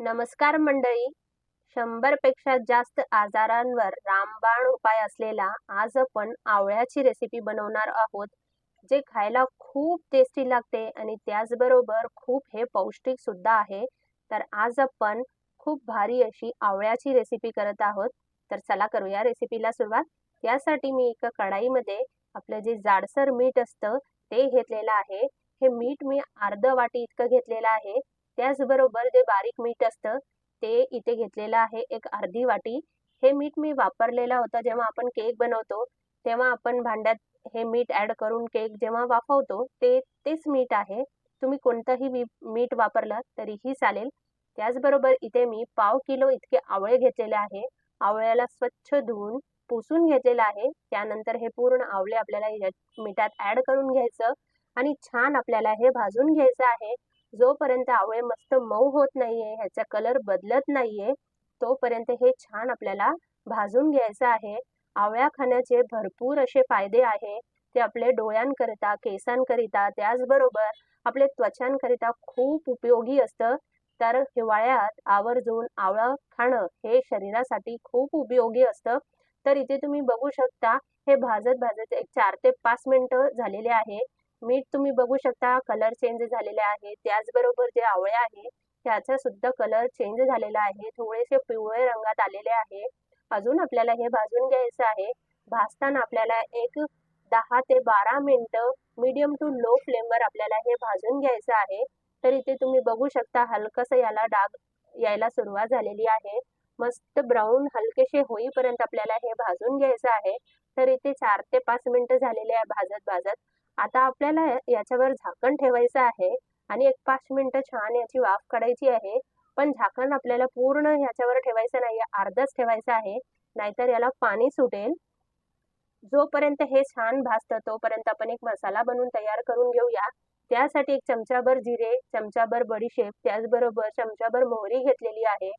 नमस्कार मंडळी. शंभरपेक्षा जास्त आजारांवर रामबाण उपाय असलेला आज आपण आवळ्याची रेसिपी बनवणार आहोत जे खायला खूप टेस्टी लागते आणि त्याचबरोबर खूप हे पौष्टिक सुद्धा आहे. तर आज आपण खूप भारी अशी आवळ्याची रेसिपी करत आहोत. तर चला करूया रेसिपीला सुरुवात. यासाठी मी एका कढाईमध्ये आपलं जे जाडसर मीठ असतं ते घेतलेलं आहे. हे मीठ मी अर्ध वाटी इतकं घेतलेलं आहे. त्याचबरोबर जे बारीक मीठ असतं ते इथे घेतलेलं आहे एक अर्धी वाटी. हे मीठ मी वापरलेलं होतं जेव्हा आपण केक बनवतो तेव्हा आपण भांड्यात हे मीठ ॲड करून केक जेव्हा वाफवतो ते तेच मीठ आहे. तुम्ही कोणतंही मीठ वापरलं तरीही चालेल. त्याचबरोबर इथे मी पाव किलो इतके आवळे घेतलेले आहे. आवळ्याला स्वच्छ धुवून पुसून घेतलेलं आहे. त्यानंतर हे पूर्ण आवळे आपल्याला मिठात ॲड करून घ्यायचं आणि छान आपल्याला हे भाजून घ्यायचं आहे. जोपर्यंत आवळे मस्त मऊ होत नाहीये ह्याचा कलर बदलत नाहीये तोपर्यंत हे छान आपल्याला भाजून घ्यायचं आहे. आवळ्या खाण्याचे भरपूर असे फायदे आहे. ते आपले डोळ्यांकरिता केसांकरिता त्याचबरोबर आपले त्वचांकरिता खूप उपयोगी असतं. तर हिवाळ्यात आवर्जून आवळा खाणं हे शरीरासाठी खूप उपयोगी असतं. तर इथे तुम्ही बघू शकता हे भाजत भाजत एक चार ते पाच मिनटं झालेले आहे. मीठ तुम्ही बघू शकता कलर चेंज झालेले आहे त्याचबरोबर जे आवळे आहे त्याचा सुद्धा कलर चेंज झालेला आहे. थोडेसे पिवळे रंगात आलेले आहे. अजून आपल्याला हे भाजून घ्यायचं आहे. भाजताना आपल्याला एक दहा ते बारा मिनटं मीडियम टू लो फ्लेमवर आपल्याला हे भाजून घ्यायचं आहे. तर इथे तुम्ही बघू शकता हलकसं याला डाग यायला सुरुवात झालेली आहे. मस्त ब्राऊन हलकेसे होईपर्यंत आपल्याला हे भाजून घ्यायचं आहे. तर इथे चार ते पाच मिनटं झालेले आहे भाजत भाजत. आता आपल्याला याच्यावर झाकण ठेवायचं आहे आणि एक पाच मिनटं छान याची वाफ काढायची आहे. पण झाकण आपल्याला पूर्ण ह्याच्यावर ठेवायचं नाही अर्धच ठेवायचं आहे. नाहीतर याला पाणी सुटेल. जोपर्यंत हे छान भाजतं तोपर्यंत आपण एक मसाला बनवून तयार करून घेऊया. त्यासाठी एक चमचाभर जिरे चमचाभर बडीशेप त्याचबरोबर चमचाभर मोहरी घेतलेली आहे.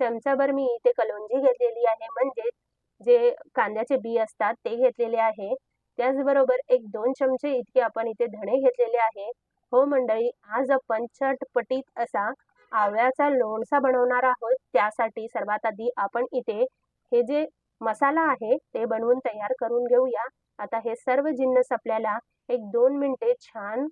चमचाभर मी इथे कलोंजी घेतलेली आहे. म्हणजे जे कांद्याचे बी असतात ते घेतलेले आहे. त्याचबरोबर एक दोन चमचे इतके आपण इथे धणे घेतलेले आहे. हो मंडळी आज आपण चटपटीत असा आवळ्याचा लोणचा बनवणार आहोत. त्यासाठी सर्वात आधी आपण इथे हे जे मसाला आहे ते बनवून तयार करून घेऊया. आता हे सर्व जिन्नस आपल्याला एक दोन मिनिटे छान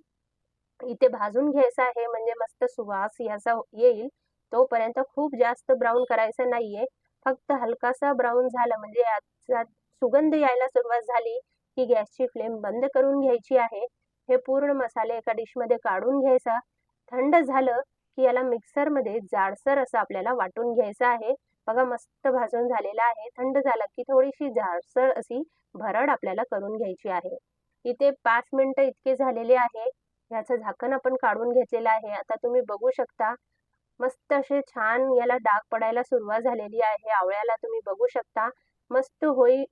इथे भाजून घ्यायचं आहे. म्हणजे मस्त सुवास याचा येईल. तोपर्यंत खूप जास्त ब्राऊन करायचं नाहीये. फक्त हलकासा ब्राऊन झालं म्हणजे याचा सुगंध यायला सुरुवात झाली. की गॅसची फ्लेम बंद करून घ्यायची आहे. हे पूर्ण मसाले एका डिशमध्ये काढून घ्यायचा. थंड झालं की याला मिक्सरमध्ये जाडसर असं आपल्याला वाटून घ्यायचं आहे. बघा मस्त भाजून झालेला आहे. थंड झालं की थोडीशी जाडसर अशी भरड आपल्याला करून घ्यायची आहे. इथे पाच मिनिटं इतके झालेले आहे. ह्याचं झाकण आपण काढून घेतलेलं आहे. आता तुम्ही बघू शकता. मस्त असे छान याला डाग पडायला सुरुवात झालेली आहे. आवळ्याला तुम्ही बघू शकता. मस्त होई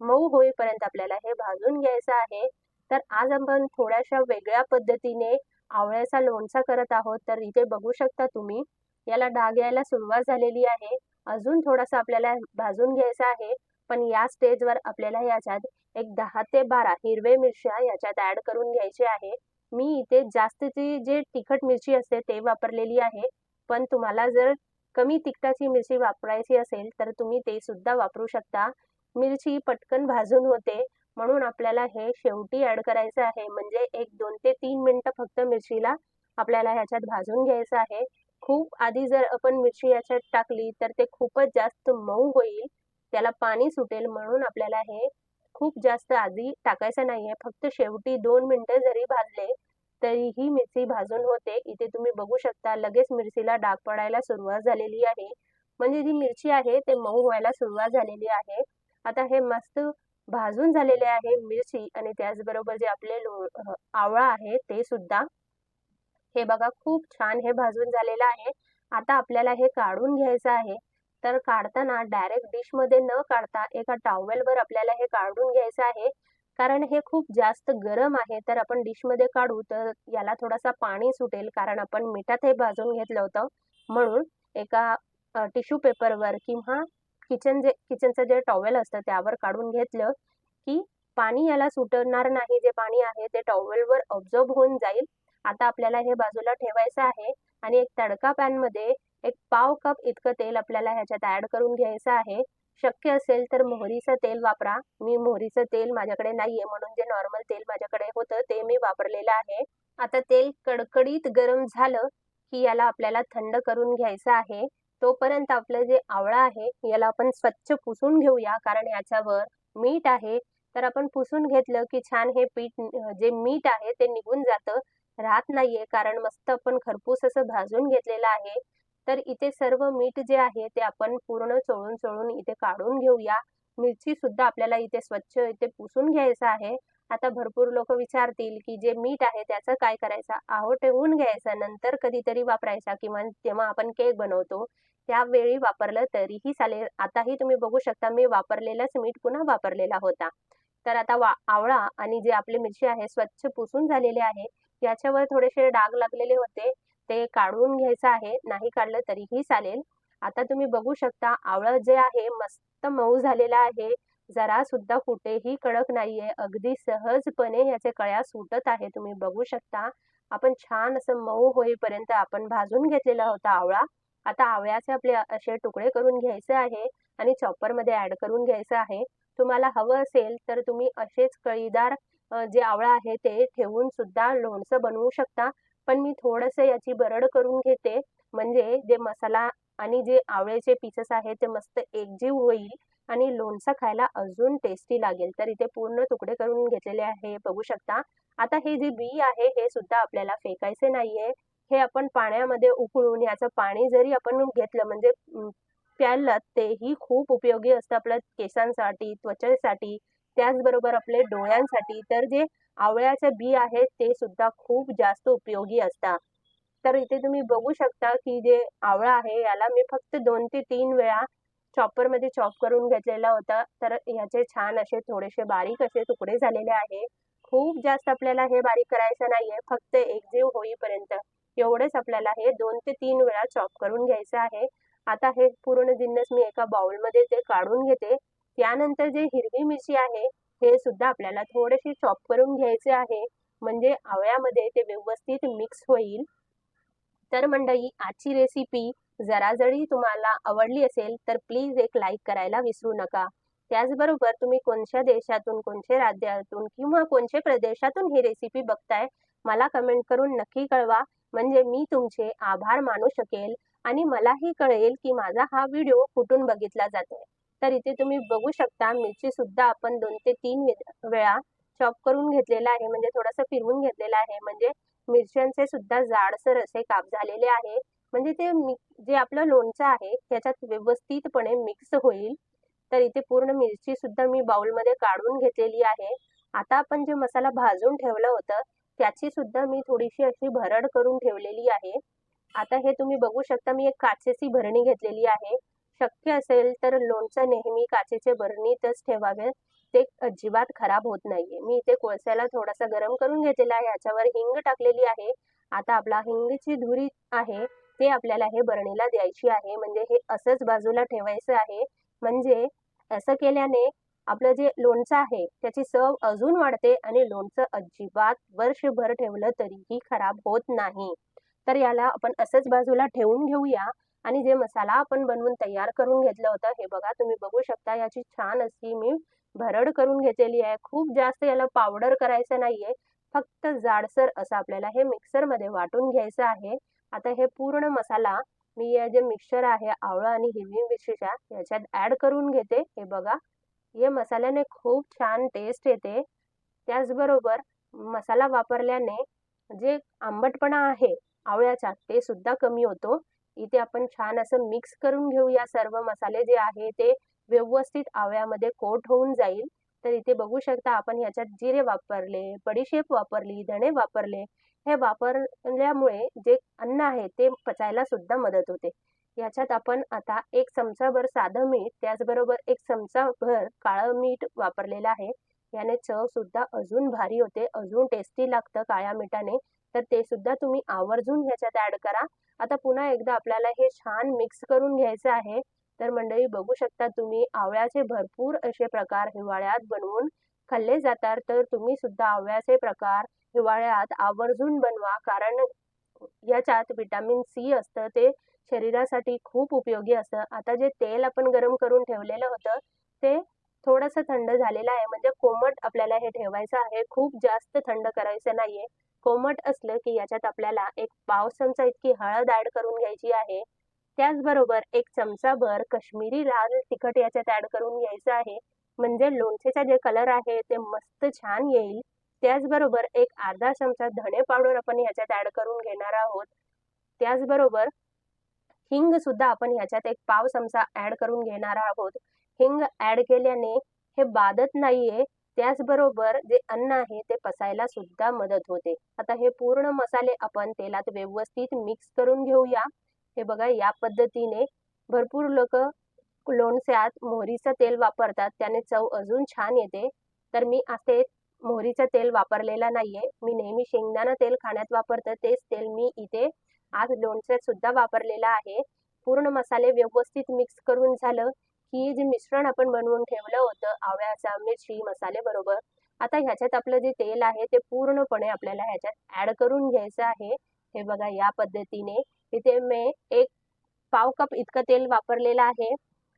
मऊ होईपर्यंत आपल्याला हे भाजून घ्यायचं आहे. तर आज आपण थोड्याशा वेगळ्या पद्धतीने आवळ्याचा लोणचा करत आहोत. तर इथे बघू शकता तुम्ही याला डाग यायला सुरुवात झालेली आहे. अजून थोडासा आपल्याला भाजून घ्यायचा आहे. पण या स्टेजवर आपल्याला याच्यात एक दहा ते बारा हिरवे मिरच्या याच्यात ऍड करून घ्यायचे आहे. मी इथे जास्तीची जे तिखट मिरची असते ते वापरलेली आहे. पण तुम्हाला जर कमी तिखटाची मिरची वापरायची असेल तर तुम्ही ते सुद्धा वापरू शकता. मिरची पटकन भाजून होते. म्हणून आपल्याला हे शेवटी ऍड करायचं आहे. म्हणजे एक दोन ते तीन मिनटं फक्त मिरचीला आपल्याला ह्याच्यात भाजून घ्यायचं आहे. खूप आधी जर आपण मिरची याच्यात टाकली तर ते खूपच जास्त मऊ होईल. त्याला पाणी सुटेल म्हणून आपल्याला हे खूप जास्त आधी टाकायचं नाहीये. फक्त शेवटी दोन मिनिटं जरी भाजले तरीही मिरची भाजून होते. इथे तुम्ही बघू शकता लगेच मिरचीला डाग पडायला सुरुवात झालेली आहे. म्हणजे जी मिरची आहे ते मऊ व्हायला सुरुवात झालेली आहे. आता हे मस्त भाजून झालेले आहे मिरची आणि त्याचबरोबर जे आपले आवळा आहे ते सुद्धा. हे बघा खूप छान हे भाजून झालेलं आहे. आता आपल्याला हे काढून घ्यायचं आहे. तर काढताना डायरेक्ट डिशमध्ये न काढता एका टॉवेलवर आपल्याला हे काढून घ्यायचं आहे. कारण हे खूप जास्त गरम आहे तर आपण डिशमध्ये काढू तर याला थोडासा पाणी सुटेल कारण आपण मिठात हे भाजून घेतलं होतं. म्हणून एका टिश्यू पेपरवर किंवा किचन जे किचनचं जे टॉवेल असतं त्यावर काढून घेतलं की पाणी याला सुटणार नाही जे पाणी आहे ते टॉवेलवर ऑब्झर्व होऊन जाईल. आता आपल्याला हे बाजूला ठेवायचं आहे आणि एक तडका पॅनमध्ये एक पाव कप इतकं तेल आपल्याला ह्याच्यात ऍड करून घ्यायचं आहे. शक्य असेल तर मोहरीचं तेल वापरा. मी मोहरीचं तेल माझ्याकडे नाहीये म्हणून जे नॉर्मल तेल माझ्याकडे होतं ते मी वापरलेलं आहे. आता तेल कडकडीत गरम झालं की याला आपल्याला थंड करून घ्यायचं आहे. तोपर्यंत आपलं जे आवळा आहे याला आपण स्वच्छ पुसून घेऊया कारण याच्यावर मीठ आहे. तर आपण पुसून घेतलं की छान हे पीठ जे मीठ आहे ते निघून जातं. राहत नाहीये कारण मस्त आपण खरपूस असं भाजून घेतलेलं आहे. तर इथे सर्व मीठ जे आहे ते आपण पूर्ण चोळून चोळून इथे काढून घेऊया. मिरची सुद्धा आपल्याला इथे स्वच्छ इथे पुसून घ्यायचं आहे. आता भरपूर लोक विचारतील की जे मीठ आहे त्याचं काय करायचं? आहो ठेवून घ्यायचं. नंतर कधीतरी वापरायचा किंवा जेव्हा आपण केक बनवतो त्यावेळी वापरलं तरीही चालेल. आताही तुम्ही बघू शकता मी वापरलेलंच मीठ पुन्हा वापरलेला होता. तर आता वा आवळा आणि जे आपले मिरची आहे स्वच्छ पुसून झालेले आहे. याच्यावर थोडेसे डाग लागलेले होते. ते काढून घ्यायचं आहे. नाही काढलं तरीही चालेल. आता तुम्ही बघू शकता आवळं जे आहे मस्त मऊ झालेलं आहे. जरा सुद्धा कुठेही कडक नाहीये. अगदी सहजपणे याचे कळ्या सुटत आहे. तुम्ही बघू शकता. आपण छान असं मऊ होईपर्यंत आपण भाजून घेतलेला होता आवळा. आता आवळ्याचे आपले असे तुकडे करून घ्यायचे आहे आणि चॉपरमध्ये ऍड करून घ्यायचं आहे. तुम्हाला हवं असेल तर तुम्ही असेच कळीदार जे आवळा आहे ते ठेवून सुद्धा लोणचं बनवू शकता. पण मी थोडस याची बरड करून घेते. म्हणजे जे मसाला आणि जे आवळ्याचे पीसेस आहेत ते मस्त एकजीव होईल आणि लोणचं खायला अजून टेस्टी लागेल. तर इथे पूर्ण तुकडे करून घेतलेले आहे बघू शकता. आता हे जे बी आहे हे सुद्धा आपल्याला फेकायचे नाहीये. हे आपण पाण्यामध्ये उकळून याचं पाणी जरी आपण घेतलं म्हणजे प्यायला तेही खूप उपयोगी असतं आपल्या केसांसाठी त्वचेसाठी. त्याचबरोबर आपले डोळ्यांसाठी. तर जे आवळ्याचे बी आहेत ते सुद्धा खूप जास्त उपयोगी असतात. तर इथे तुम्ही बघू शकता की जे आवळा आहे याला मी फक्त दोन ते तीन वेळा चॉपरमध्ये चॉप करून घेतलेला होता. तर याचे छान असे थोडेसे बारीक असे तुकडे झालेले आहे. खूप जास्त आपल्याला हे बारीक करायचं नाहीये फक्त एकजीव होईपर्यंत. एवढेच आपल्याला हे दोन ते तीन वेळा चॉप करून घ्यायचं आहे. आता हे पूर्ण जिन्नस मी एका बाउलमध्ये ते काढून घेते त्यानंतर जे हिरवी मिरची आहे हे सुद्धा आपल्याला थोडेसे चॉप करून घ्यायचे आहे. म्हणजे आवळ्यामध्ये ते व्यवस्थित मिक्स होईल. तर मंडळी आजची रेसिपी जरा जरी तुम्हाला आवडली असेल तर प्लीज एक लाईक करायला विसरू नका. त्याचबरोबर तुम्ही कोणत्या देशातून कोणत्या राज्यातून किंवा कोणत्या प्रदेशातून ही रेसिपी बघताय मला कमेंट करून नक्की कळवा. म्हणजे मी तुमचे आभार मानू शकेल आणि मलाही कळेल की माझा हा व्हिडिओ कुठून बघितला जातोय. तर इथे तुम्ही बघू शकता मिरची सुद्धा आपण दोन ते तीन वेळा चॉप करून घेतलेला आहे. म्हणजे थोडस फिरवून घेतलेला आहे. म्हणजे मिरच्यांचे सुद्धा जाडसर असे काप झालेले आहे. म्हणजे ते जे आपलं लोणचं आहे त्याच्यात व्यवस्थितपणे मिक्स होईल. तर इथे पूर्ण मिरची सुद्धा मी बाउलमध्ये काढून घेतलेली आहे. आता आपण जे मसाला भाजून ठेवलं होतं त्याची सुद्धा मी थोडीशी अशी भरड करून ठेवलेली आहे. आता हे तुम्ही बघू शकता मी एक काचेची भरणी घेतलेली आहे. शक्य असेल तर लोणचं नेहमी काचेचे बरणीतच ठेवावे. ते अजिबात खराब होत नाहीये. मी इथे कोळस्याला थोडासा गरम करून घेतलेला आहे. याच्यावर हिंग टाकलेली आहे. आता आपला हिंगची धुरी आहे ते आपल्याला हे बरणीला द्यायची आहे. म्हणजे हे असंच बाजूला ठेवायचं आहे. म्हणजे असं केल्याने आपलं जे लोणचं आहे त्याची चव अजून वाढते आणि लोणचं अजिबात वर्षभर ठेवलं तरीही खराब होत नाही. तर याला आपण असंच बाजूला ठेवून घेऊया. आणि जे मसाला आपण बनवून तयार करून घेतलं होतं हे बघा तुम्ही बघू शकता याची छान अशी मी भरड करून घेतलेली आहे. खूप जास्त याला पावडर करायचं नाहीये फक्त जाडसर असं आपल्याला हे मिक्सरमध्ये वाटून घ्यायचं आहे. आता हे पूर्ण मसाला मी या जे मिक्सर आहे आवळा आणि हिरवी मिरचीच्या याच्यात ऍड करून घेते. हे बघा या मसाल्याने खूप छान टेस्ट येते. त्याचबरोबर मसाला वापरल्याने जे आंबटपणा आहे आवळ्याचा ते सुद्धा कमी होतो. इथे आपण छान असं मिक्स करून घेऊ या सर्व मसाले जे आहे ते व्यवस्थित आवळ्यामध्ये कोट होऊन जाईल. तर इथे बघू शकता आपण ह्याच्यात जिरे वापरले बडीशेप वापरली धणे वापरले. हे वापरल्यामुळे जे अन्न आहे ते पचायला सुद्धा मदत होते. याच्यात आपण आता एक चमचाभर साधं मीठ त्याचबरोबर एक चमचाभर काळं मीठ वापरलेलं आहे. याने चव सुद्धा अजून भारी होते अजून टेस्टी लागतं काळ्या मिठाने. तर ते सुद्धा तुम्ही आवर्जून ह्याच्यात ऍड करा. आता पुन्हा एकदा आपल्याला हे छान मिक्स करून घ्यायचं आहे. तर मंडळी बघू शकता तुम्ही आवळ्याचे भरपूर असे प्रकार हिवाळ्यात बनवून खाल्ले जातात. तर तुम्ही सुद्धा आवळ्याचे प्रकार हिवाळ्यात आवर्जून बनवा कारण याच्यात विटामिन सी असतं ते शरीरासाठी खूप उपयोगी असतं. आता जे तेल आपण गरम करून ठेवलेलं होतं ते थोडासा थंड झालेला आहे. म्हणजे कोमट आपल्याला हे ठेवायचं आहे. खूप जास्त थंड करायचं नाहीये. कोमट असलं की याच्यात आपल्याला एक पाव चमचा इतकी हळद ऍड करून घ्यायची आहे. त्याचबरोबर एक चमचाभर काश्मीरी लाल तिखट याच्यात ऍड करून घ्यायचं आहे. म्हणजे लोणचेचा जे कलर आहे ते मस्त छान येईल. त्याचबरोबर एक अर्धा चमचा धणे पावडर आपण ह्याच्यात ऍड करून घेणार आहोत. त्याचबरोबर हिंग सुद्धा आपण ह्याच्यात एक पाव चमचा ऍड करून घेणार आहोत. हिंग ऍड केल्याने हे बाधत नाहीये. त्याचबरोबर जे अन्न आहे ते पसायला सुद्धा मदत होते. आता हे पूर्ण मसाले आपण तेलात व्यवस्थित मिक्स करून घेऊया. हे बघा या पद्धतीने भरपूर लोक लोणच्यात मोहरीचं तेल वापरतात. त्याने चव अजून छान येते. तर मी असे मोहरीचं तेल वापरलेलं नाहीये. मी नेहमी शेंगदाणा तेल खाण्यात वापरतं. तेच तेल मी इथे आज लोणच्यात सुद्धा वापरलेलं आहे. पूर्ण मसाले व्यवस्थित मिक्स करून झालं. की जे मिश्रण आपण बनवून ठेवलं होतं आवळ्याचा मिरची मसाले बरोबर आता ह्याच्यात आपलं जे तेल आहे ते पूर्णपणे आपल्याला ह्याच्यात ऍड करून घ्यायचं आहे. हे बघा या पद्धतीने इथे मी एक पाव कप इतकं तेल वापरलेलं आहे.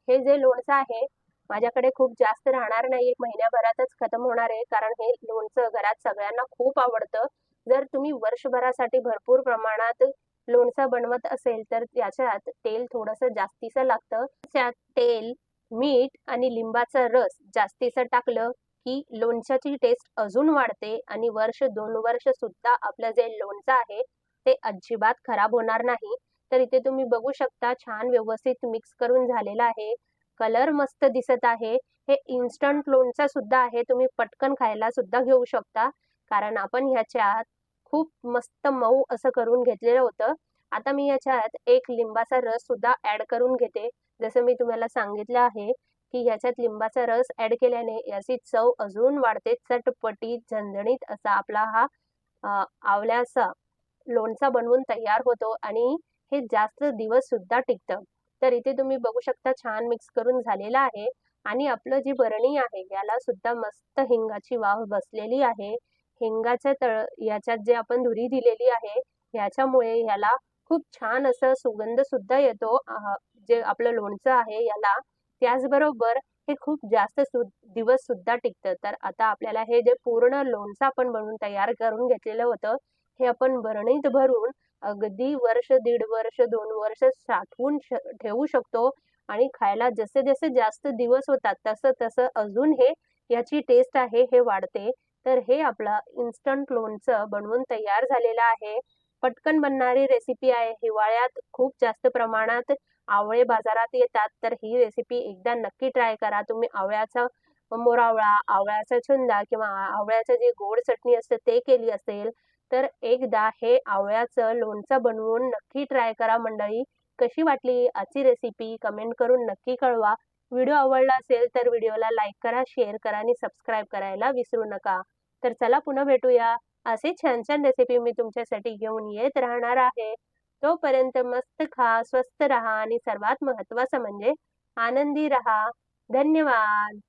हे जे लोणचं आहे माझ्याकडे खूप जास्त राहणार नाही एक महिन्याभरातच खतम होणार आहे कारण हे लोणचं घरात सगळ्यांना खूप आवडतं. जर तुम्ही वर्षभरासाठी भरपूर प्रमाणात लोणचं बनवत असेल तर त्याच्यात तेल थोडस जास्तीचं लागतं. त्यात तेल मीठ आणि लिंबाचा रस जास्तीचं टाकलं की लोणच्याची टेस्ट अजून वाढते आणि वर्ष दोन वर्ष सुद्धा आपलं जे लोणचं आहे ते अजिबात खराब होणार नाही. तर इथे तुम्ही बघू शकता छान व्यवस्थित मिक्स करून झालेला आहे. कलर मस्त दिसत आहे. हे इन्स्टंट लोणचं सुद्धा आहे. तुम्ही पटकन खायला सुद्धा घेऊ शकता. कारण आपण ह्याच्यात खूप मस्त मऊ असं करून घेतलेलं होतं. आता मी ह्याच्यात एक लिंबाचा रस सुद्धा ऍड करून घेते. जसं मी तुम्हाला सांगितलं आहे की ह्याच्यात लिंबाचा रस ऍड केल्याने याची चव अजून वाढते चटपटीत झणझणीत असा आपला हा आवल्याचा लोणचा बनवून तयार होतो आणि हे जास्त दिवस सुद्धा टिकतं. तर इथे तुम्ही बघू शकता छान मिक्स करून झालेलं आहे आणि आपलं जी बरणी आहे याला सुद्धा मस्त हिंगाची वाव बसलेली आहे. हिंगाच्या तळ याच्यात जे आपण धुरी दिलेली आहे याच्यामुळे याला खूप छान असं सुगंध सुद्धा येतो. जे आपलं लोणचं आहे याला त्याचबरोबर हे खूप जास्त सु दिवस सुद्धा टिकतं. तर आता आपल्याला हे जे पूर्ण लोणचं आपण बनवून तयार करून घेतलेलं होतं हे आपण बरणीत भरून अगदी वर्ष दीड वर्ष दोन वर्ष साठवून ठेवू शकतो आणि खायला जसे जसे जास्त दिवस होतात तसं तसं अजून हे याची टेस्ट आहे हे वाढते. तर हे आपला इन्स्टंट लोणचं बनवून तयार झालेलं आहे. पटकन बनणारी रेसिपी आहे. हिवाळ्यात खूप जास्त प्रमाणात आवळे बाजारात येतात तर ही रेसिपी एकदा नक्की ट्राय करा. तुम्ही आवळ्याचा मोरावळा आवळ्याचा छुंदा किंवा आवळ्याचं जे गोड चटणी असते ते केली असेल तर एकदा हे आवळ्याचं लोणचं बनवून नक्की ट्राय करा मंडळी. कशी वाटली आजची रेसिपी कमेंट करून नक्की कळवा. व्हिडिओ आवडला असेल तर व्हिडिओला लाईक करा शेअर करा आणि सबस्क्राईब करायला विसरू नका. तर चला पुन्हा भेटूया. असे छान छान रेसिपी मी तुमच्यासाठी घेऊन येत राहणार आहे. तोपर्यंत मस्त खा स्वस्त रहा आणि सर्वात महत्वाचं म्हणजे आनंदी रहा. धन्यवाद.